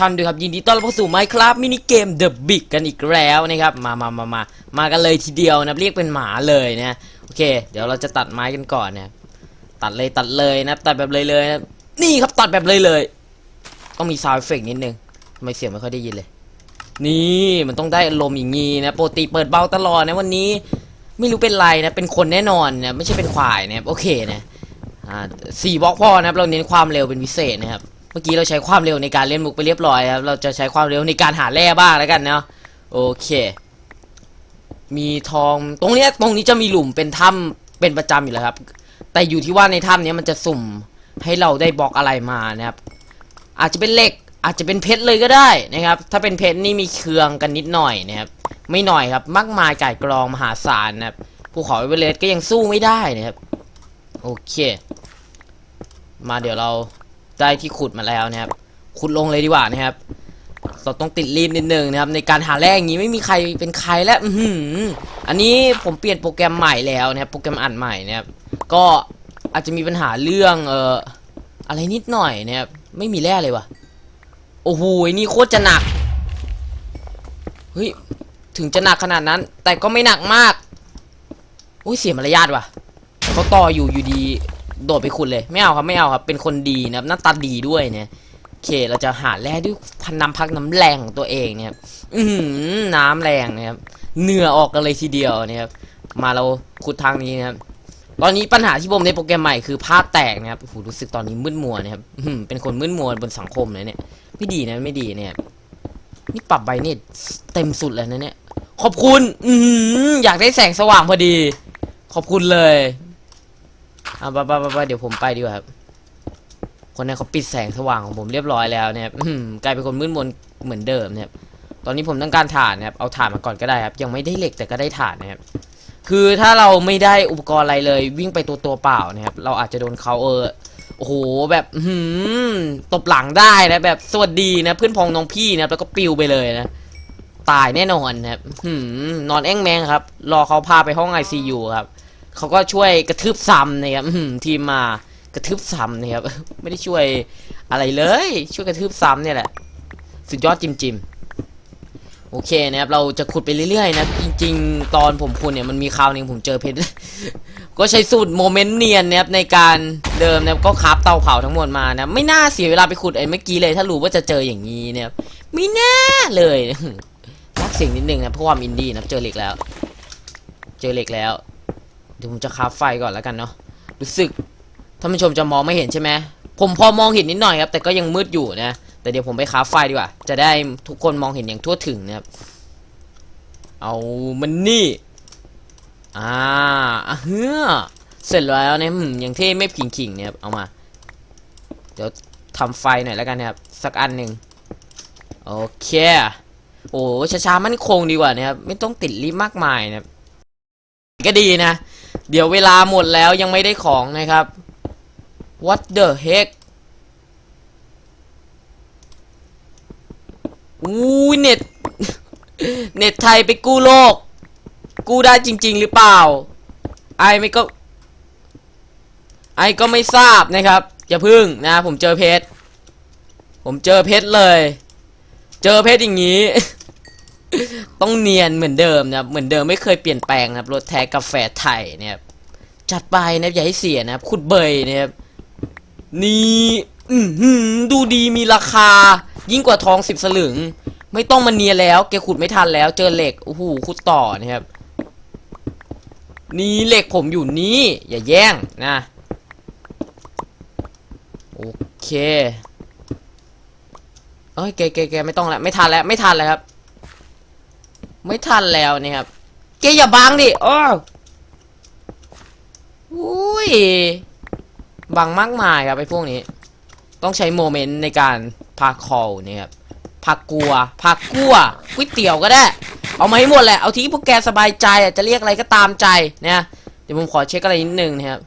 ท่านด้วยครับยินดีต้อนรับเข้าสู่ Minecraft มินิเกม The Big กันอีกแล้วนะครับมามามามามากันเลยทีเดียวนะเรียกเป็นหมาเลยนะโอเค เดี๋ยวเราจะตัดไม้กันก่อนนะตัดเลยตัดเลยนะตัดแบบเลยเลยนะนี่ครับตัดแบบเลยเลย ต้องมีซาวด์เอฟเฟกต์นิดนึงทำไมเสียงไม่ค่อยได้ยินเลย นี่มันต้องได้อารมณ์อย่างงี้นะโปกติเปิดเบาตลอดนะวันนี้ไม่รู้เป็นไรนะเป็นคนแน่นอนนะไม่ใช่เป็นควายนะโอเคนะอ่าสี่บล็อกพอนะครับเราเน้นความเร็วเป็นพิเศษนะครับ เมื่อกี้เราใช้ความเร็วในการเล่นมุกไปเรียบร้อยครับ เราจะใช้ความเร็วในการหาแร่บ้างแล้วกันเนาะ โอเค มีทอง ตรงเนี้ยตรงนี้จะมีหลุมเป็นถ้ำเป็นประจำอยู่แล้วครับ แต่อยู่ที่ว่าในถ้ำเนี้ยมันจะสุ่มให้เราได้บล็อกอะไรมานะครับ อาจจะเป็นเหล็ก อาจจะเป็นเพชรเลยก็ได้นะครับ ถ้าเป็นเพชรนี่มีเครืองกันนิดหน่อยนะครับ ไม่หน่อยครับ มากมายก่ายกรองมหาศาลนะครับ ภูเขาเอเวอเรสต์ก็ยังสู้ไม่ได้นะครับ โอเค มาเดี๋ยวเรา ได้ที่ขุดมาแล้วนะครับ ขุดลงเลยดีกว่านะครับ เราต้องติดรีบนิดนึงนะครับ ในการหาแร่อย่างนี้ไม่มีใครเป็นใครแล้วอือันนี้ผมเปลี่ยนโปรแกรมใหม่แล้วนะครับโปรแกรมอัดใหม่นะครับ ก็อาจจะมีปัญหาเรื่องเอ่ออะไรนิดหน่อยนะครับไม่มีแร่เลยว่ะโอ้โหนี่โคตรจะหนักเฮ้ยถึงจะหนักขนาดนั้น แต่ก็ไม่หนักมากอุ้ยเสียมารยาทว่ะเขาต่ออยู่อยู่ดี โดดไปขุดเลย ไม่เอาครับไม่เอาครับ เป็นคนดีนะครับหน้าตาดีด้วยเนี่ยโอเคเราจะหาแร่ด้วยพันน้ำพักน้ำแรงของตัวเองเนี่ยอือหือน้ำแรงนะครับเหงื่อออกกันเลยทีเดียวนะครับมาเราขุดทางนี้นะครับตอนนี้ปัญหาที่ผมในโปรแกรมใหม่คือภาพแตกนะครับโอ้โหรู้สึกตอนนี้มึนมัวนะครับอื้อหือเป็นคนมึนมัวบนสังคมเลยเนี่ย ไม่ดีนะไม่ดีเนี่ยนี่ปรับไบเนี่ยเต็มสุดแล้วนะเนี่ย ขอบคุณ อือหืออยากได้แสงสว่างพอดี ขอบคุณเลย อ่าบ้าบ้าบ้าเดี๋ยวผมไปดีกว่าครับ คนนั้นเขาปิดแสงสว่างของผมเรียบร้อยแล้วเนี่ยกลายเป็นคนมืดมนเหมือนเดิมเนี่ยตอนนี้ผมต้องการถ่านนะครับ เอาถ่านมาก่อนก็ได้ครับ ยังไม่ได้เหล็กแต่ก็ได้ถ่านนะครับ คือถ้าเราไม่ได้อุปกรณ์อะไรเลย วิ่งไปตัวตัวเปล่านะครับ เราอาจจะโดนเขาเออ โอ้โห แบบหืมตบหลังได้นะแบบสวัสดีนะเพื่อนพ้องน้องพี่นะแล้วก็ปิวไปเลยนะ ตายแน่นอนนะครับหืมนอนแอ้งแมงครับ รอเขาพาไปห้องไอซียูครับ เขาก็ช่วยกระทืบซ้ำนะครับทีมมากระทืบซ้ำนะครับไม่ได้ช่วยอะไรเลย ช่วยกระทืบซ้ำเนี่ยแหละ สุดยอดจิมจิมโอเคนะครับเราจะขุดไปเรื่อยๆนะจริง ๆ ตอนผมขุดเนี่ยมันมีคราวหนึงผมเจอเพชรก็ใช้สูตรโมเมนต์เนียนนะครับในการเดิมนะครับก็คราฟเตาเผาทั้งหมดมานะไม่น่าเสียเวลาไปขุดไอ้เมื่อกี้เลยถ้ารู้ว่าจะเจออย่างนี้เนี่ยไม่น่าเลยรักเสียงนิดนึงนะเพราะความอินดี้นะเจอเหล็กแล้ว เจอเหล็กแล้ว เดี๋ยวผมจะคาไฟก่อนแล้วกันเนาะรู้สึกท่านผู้ชมจะมองไม่เห็นใช่ไหมผมพอมองเห็นนิดหน่อยครับ แต่ก็ยังมืดอยู่นะ แต่เดี๋ยวผมไปคาไฟดีกว่า จะได้ทุกคนมองเห็นอย่างทั่วถึงนะครับ เอามันนี่ อ่าอะเฮ้อเสร็จแล้วเนี่ยอืมยังเท่ไม่ขิงขิงๆเนี่ยครับเอามา เดี๋ยวทำไฟหน่อยแล้วกันนะครับ สักอันหนึ่งโอเค โอ้ช้าๆมันคงดีกว่านะครับ ไม่ต้องติดรีบมากมายนะครับก็ดีนะ เดี๋ยวเวลาหมดแล้วยังไม่ได้ของนะครับ what the heck อู้เน็ต เน็ตไทยไปกู้โลก กู้ได้จริง ๆ หรือเปล่า ไอไม่ก็ ไอก็ไม่ทราบนะครับ อย่าพึ่งนะ ผมเจอเพชร ผมเจอเพชรเลย เจอเพชรอย่างนี้ ต้องเนียนเหมือนเดิมนะครับ เหมือนเดิมไม่เคยเปลี่ยนแปลงนะครับ รถแท้กาแฟไทยเนี่ยจัดไปนะอย่าให้เสียนะครับขุดเบยนะครับนี่ดูดีมีราคา ยิ่งกว่าทองสิบสลึง ไม่ต้องมาเนียนแล้วแกขุดไม่ทันแล้ว เจอเหล็กโอ้โหขุดต่อนะครับ นี่เหล็กผมอยู่นี่อย่าแย่งนะโอเคเอ้ยแกแกแกไม่ต้องแล้วไม่ทันแล้วไม่ทันแล้วครับ ไม่ทันแล้วนี่ครับแกอย่าบังดิอ้ออุ้ยบังมากมายครับไอ้พวกนี้ ต้องใช้โมเมนต์ในการพาคอลเนี่ยครับพากกลัวพากัวก๋วยเตี๋ยวก็ได้ เอามาให้หมดแหละ เอาที่พวกแกสบายใจอะจะเรียกอะไรก็ตามใจนะเดี๋ยวผมขอเช็คอะไรนิดนึงนะครับ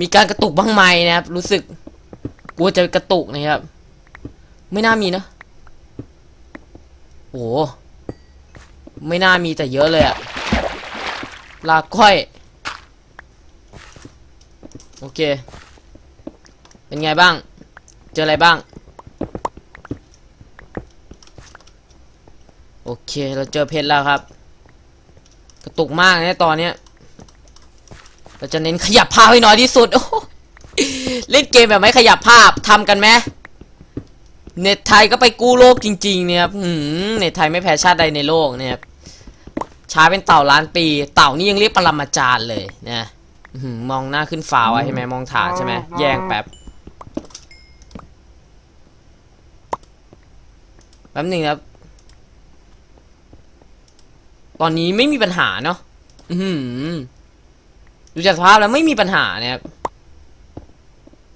มีการกระตุกบ้างไหมนะครับ รู้สึกกลัวจะกระตุกนะครับ ไม่น่ามีนะ โอ้โหไม่น่ามีแต่เยอะเลยอะลาก้อย โอเค เป็นไงบ้าง เจออะไรบ้าง โอเค เราเจอเพชรแล้วครับ กระตุกมากนะตอนเนี้ย เราจะเน้นขยับภาพให้น้อยที่สุดโอ้โหเล่นเกมแบบไม่ขยับภาพทำกันไหม เน็ตไทยก็ไปกู้โลกจริงๆเนี่ยครับหืมเน็ตไทยไม่แพ้ชาติใดในโลกเนี่ยครับช้าเป็นเต่าล้านปี เต่านี่ยังเรียกปรมาจารย์เลยนะอื้อหือมองหน้าขึ้นฟ้าไว้ใช่ไหมมองฐานใช่ไหมแย่งแป๊บแป๊บหนึ่งครับ ตอนนี้ไม่มีปัญหาเนาะอือหือดูจากสภาพแล้วไม่มีปัญหานะครับ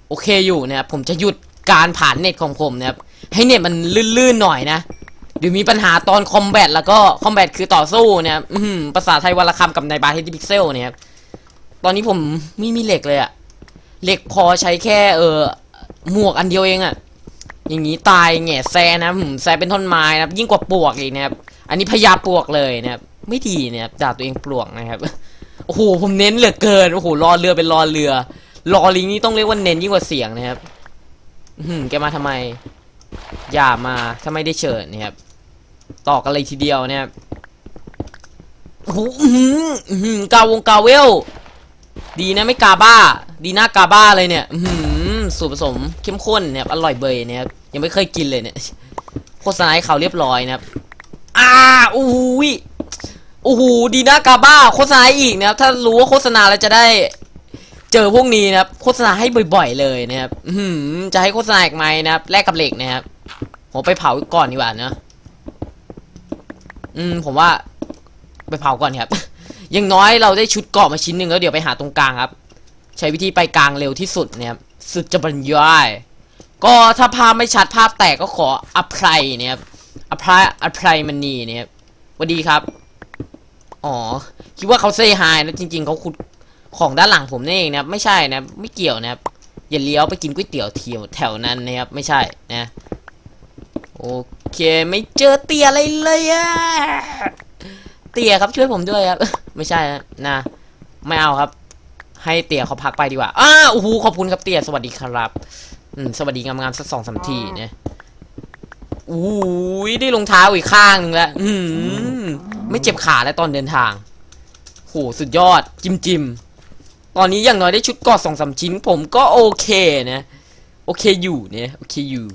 โอเคอยู่นะครับผมจะหยุดการผ่านเน็ตของผมนะครับ ให้เน็ตมันลื่นๆหน่อยนะเดี๋ยวมีปัญหาตอนคอมแบทแล้วก็คอมแบทคือต่อสู้เนี่ยอือหือภาษาไทยวรรคำกับในบาร์เฮดพิกเซลเนี่ยครับตอนนี้ผมไม่มีเหล็กเลยอะเหล็กพอใช้แค่เออหมวกอันเดียวเองอะอย่างนี้ตายแง่แซนะผมแซเป็นท่อนไม้นะครับยิ่งกว่าปลวกอีกนะครับอันนี้พญาปลวกเลยนะครับไม่ดีนะครับด่าตัวเองปลวกนะครับโอ้โหผมเน้นเหลือเกินโอ้โหรอเรือเป็นรอเรือรอลิงนี่ต้องเรียกว่าเน้นยิ่งกว่าเสียงนะครับอือหือแกมาทำไม อย่ามาถ้าไม่ได้เชิญนะครับต่อกันเลยทีเดียวนะครับโอ้โหอื้อหืออื้อหือกาวงกาเวล ดีนะไม่กาบ้า ดีหนะกาบ้าเลยเนี่ยหือสูตรผสมเข้มข้นเนี่ยอร่อยเบยเนี่ยยังไม่เคยกินเลยเนี่ยโฆษณาให้เขาเรียบร้อยนะครับอ่าอู้ยโอ้โหดีหนะกาบ้าโฆษณาอีกนะครับถ้ารู้ว่าโฆษณาแล้วจะได้ เจอพวกนี้นะครับโฆษณาให้บ่อยๆเลยนะครับอืจะให้โฆษณาอีกไหมนะครับแลกกับเหล็กนะครับผมไปเผาก่อนดีกว่านะอืม ผมว่าไปเผาก่อนครับย่างน้อยเราได้ชุดเกาะมาชิ้นหนึ่งแล้วเดี๋ยวไปหาตรงกลางครับ ใช้วิธีไปกลางเร็วที่สุดเนี่ยครับสุดจะบรรยาย ก็ถ้าภาพไม่ชัดภาพแตกก็ขออภัยเนี่ยครับอภัยอภัยมันนีเนี่ยครับสวัสดีครับ อ๋อ คิดว่าเขาเซฮายนะจริง ๆเขาขุด ของด้านหลังผมนี่เองนะครับไม่ใช่นะไม่เกี่ยวนะครับอย่าเลี้ยวไปกินก๋วยเตี๋ยวเที่ยวแถวนั้นนะครับไม่ใช่นะโอเคไม่เจอเตี๋ยอะไรเลยอะเตี๋ยครับช่วยผมด้วยครับ ไม่ใช่นะไม่เอาครับ ให้เตี๋ยเขาพักไปดีกว่าอ้าโอ้โหขอบคุณครับเตี๋ยสวัสดีครับอืมสวัสดีงามๆสักสองสามทีเนี่ยอู้ยได้รองเท้าอีกข้างนึงแล้วอืมไม่เจ็บขาแล้วตอนเดินทางโหสุดยอดจิมจิม อนนี้อย่างน้อยได้ชุดกอดสองสามชิ้น ผมก็โอเคนะ โอเคอยู่เนี่ยโอเคอยู่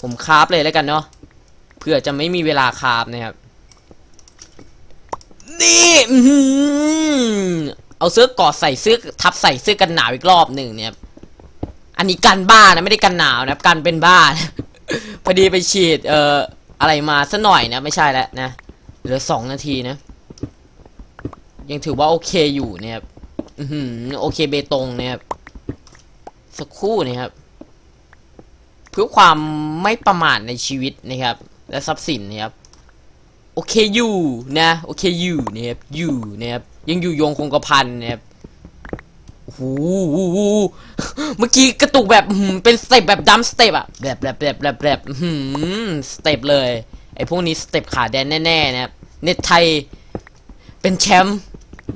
ผมคราฟเลยแล้วกันเนาะเพื่อจะไม่มีเวลาคราฟนะครับนี่อื้ออเอาเสื้อกอดใส่เสื้อทับใส่เสื้อกันหนาวอีกรอบหนึ่งเนี่ยอันนี้กันบ้านะไม่ได้กันหนาวนะกันเป็นบ้านะพอดีไปฉีดเอ่ออะไรมาซะหน่อยนะไม่ใช่แล้วนะเหลือสองนาทีนะ ยังถือว่าโอเคอยู่เนี่ยครับอือหือโอเคเบตงเนี่ยครับสักครู่นะครับ เพื่อความไม่ประมาทในชีวิตนะครับ และทรัพย์สินนะครับโอเคอยู่นะโอเคอยู่นะครับอยู่นะครับยังอยู่ยงคงกระพันนะครับโอ้โหเมื่อกี้กระตุกแบบเป็นสเต็ปแบบดัมสเต็ปอะแบบแบบแบบแบบแบบหือสเต็ปเลยไอพวกนี้สเต็ปขาแดนแน่ๆนะครับเน็ตไทยเป็นแชมป์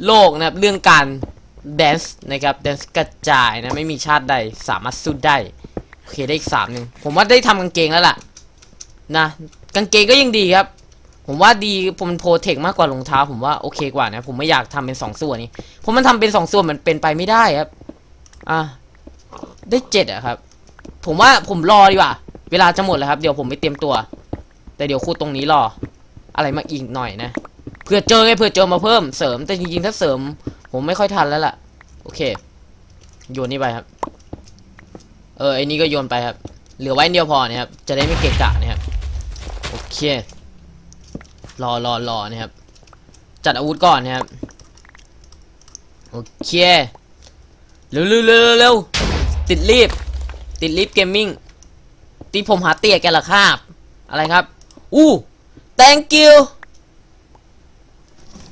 โลกนะครับเรื่องการแดนซ์นะครับแดนซ์กระจายนะไม่มีชาติใดสามารถสู้ได้โอเคได้อีกสามหนึ่งผมว่าได้ทำกางเกงแล้วล่ะนะกางเกงก็ยังดีครับ ผมว่าดีผมโปรเทคมากกว่ารองเท้า ผมว่าโอเคกว่านะ ผมไม่อยากทำเป็นสองส่วนนี้เพราะมันทำเป็นสองส่วนมันเป็นไปไม่ได้ครับ อะได้เจ็ดอะครับ ผมว่าผมรอดีกว่า เวลาจะหมดแล้วครับ เดี๋ยวผมไปเตรียมตัว แต่เดี๋ยวคูดตรงนี้รอ อะไรมาอีกหน่อยนะ เพื่อเจอไงเพื่อเจอมาเพิ่มเสริมแต่จริงๆถ้าเสริม ผมไม่ค่อยทันแล้วล่ะ โอเค โยนนี่ไปครับ เออไอ้นี่ก็โยนไปครับ เหลือไว้เดียวพอนะครับ จะได้ไม่เกะกะนะครับ โอเค รอรอรอนะครับ จัดอาวุธก่อนนะครับ โอเค เร็วเร็วเร็วเร็วติดรีบ ติดรีบเกมมิ่งตีผมหาเตี้ยแกละครับ อะไรครับ อู้ thank you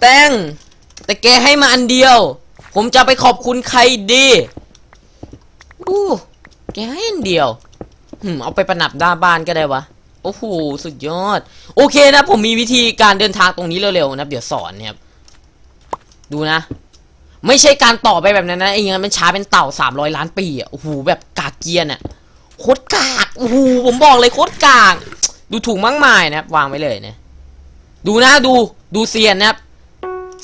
แตงแต่แกให้มาอันเดียว ผมจะไปขอบคุณใครดีอู้แกให้อันเดียวหืมเอาไปประดับหน้าบ้านก็ได้วะ โอ้โห สุดยอด โอเคนะ ผมมีวิธีการเดินทางตรงนี้เร็วๆนะ เดี๋ยวสอนเนะครับดูนะ ไม่ใช่การต่อไปแบบนั้นนะไอ้เงี้ยมันช้าเป็นเต่าสามร้อยล้านปีอะ โอ้โห แบบกากเกียนอะ โคตรกาก โอ้โห ผมบอกเลยโคตรกาก ดูถูกมากมายนะครับ วางไว้เลยนะ ดูนะ ดู ดูเซียนนะครับ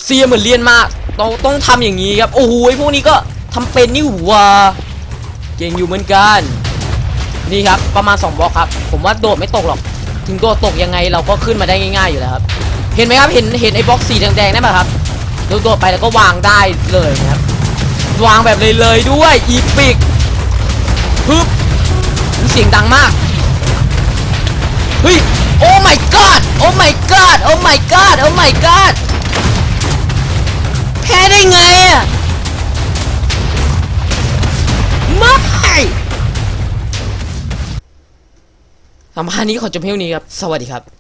เซียเหมือนเรียนมาต้องต้องทำอย่างนี้ครับ โอ้โหพวกนี้ก็ทำเป็นนี่หว่าเก่งอยู่เหมือนกัน นี่ครับประมาณ 2บล็อกครับ ผมว่าโดดไม่ตกหรอก ถึงโดดตกยังไงเราก็ขึ้นมาได้ง่าย ๆอยู่แล้วครับ เห็นไหมครับ เห็นเห็นไอ้บล็อกสีแดงๆนั่นไหมครับโดดโดดไปแล้วก็วางได้เลยนะครับ วางแบบเลยเลยๆด้วยอีปิกฮึบเสียงดังมาก เฮ้ย โอ้ my god โอ้ my god โอ้ my god โอ้ my god แพ้ได้ไงอะไม่สัมภาษณ์นี้ขอจบเพียงนี้ครับ สวัสดีครับ